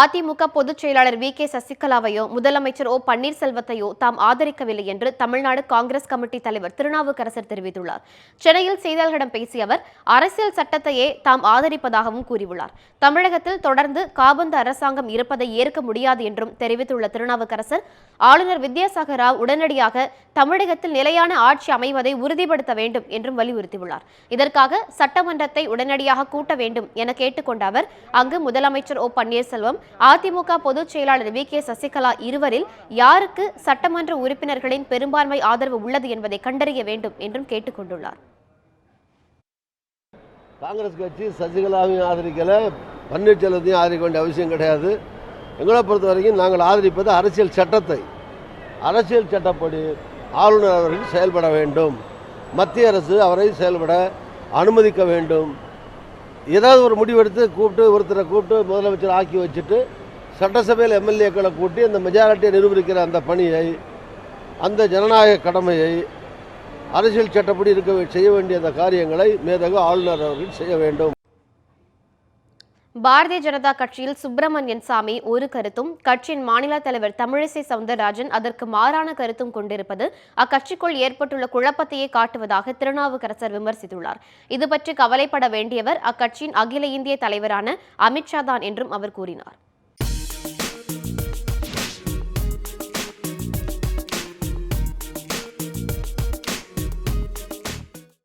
அதிமுக பொதுச் செயலாளர் V K சசிகலாவையோ முதலமைச்சர் ஓ பன்னீர்செல்வத்தையோ தாம் ஆதரிக்கவில்லை என்று தமிழ்நாடு காங்கிரஸ் கமிட்டி தலைவர் திருநாவுக்கரசர் தெரிவித்துள்ளார். சென்னையில் செய்தியாளர்களிடம் பேசிய அவர் அரசியல் சட்டத்தையே தாம் ஆதரிப்பதாகவும் கூறியுள்ளார். தமிழகத்தில் தொடர்ந்து காபந்து அரசாங்கம் இருப்பதை ஏற்க முடியாது என்றும் தெரிவித்துள்ள திருநாவுக்கரசர் ஆளுநர் வித்யாசாகர் ராவ் உடனடியாக தமிழகத்தில் நிலையான ஆட்சி அமைவதை உறுதிப்படுத்த வேண்டும் என்றும் வலியுறுத்தியுள்ளார். இதற்காக சட்டமன்றத்தை உடனடியாக கூட்ட வேண்டும் என கேட்டுக்கொண்ட அவர் அங்கு முதலமைச்சர் ஓ பன்னீர்செல்வம் அதிமுக பொதுச் செயலாளர் வி. கே. சசிகலா இருவரில் யாருக்கு சட்டமன்ற உறுப்பினர்களின் பெரும்பான்மை ஆதரவு உள்ளது என்பதை கண்டறிய வேண்டும் என்றும் கேட்டுக்கொண்டுள்ளார் காங்கிரஸ் கட்சி சசிகலாவையும் ஆதரிக்கல பன்னீர்செல்வத்தையும் ஆதரிக்க வேண்டிய அவசியம் கிடையாது. எங்களை பொறுத்த வரைக்கும் நாங்கள் ஆதரிப்பது அரசியல் சட்டத்தை. அரசியல் சட்டப்படி ஆளுநர் அவர்கள் செயல்பட வேண்டும். மத்திய அரசு அவரை செயல்பட அனுமதிக்க வேண்டும். ஏதாவது ஒரு முடிவெடுத்து கூப்பிட்டு ஒருத்தரை கூப்பிட்டு முதலமைச்சர் ஆக்கி வச்சுட்டு சட்டசபையில் எம்எல்ஏக்களை கூட்டி அந்த மெஜாரிட்டியை நிரூபிக்கிற அந்த பணியை அந்த ஜனநாயக கடமையை அரசியல் சட்டப்படி இருக்க செய்ய வேண்டிய அந்த காரியங்களை மேதகு ஆளுநர் அவர்கள் செய்ய வேண்டும். பாரதிய ஜனதா கட்சியில் சுப்பிரமணியன் சாமி ஒரு கருத்தும் கட்சியின் மாநில தலைவர் தமிழிசை சவுந்தரராஜன் அதற்கு மாறான கருத்தும் கொண்டிருப்பது அக்கட்சிக்குள் ஏற்பட்டுள்ள குழப்பத்தையே காட்டுவதாக திருநாவுக்கரசர் விமர்சித்துள்ளார். இது பற்றி கவலைப்பட வேண்டியவர் அக்கட்சியின் அகில இந்திய தலைவரான அமித்ஷா தான் என்றும் அவர் கூறினார்.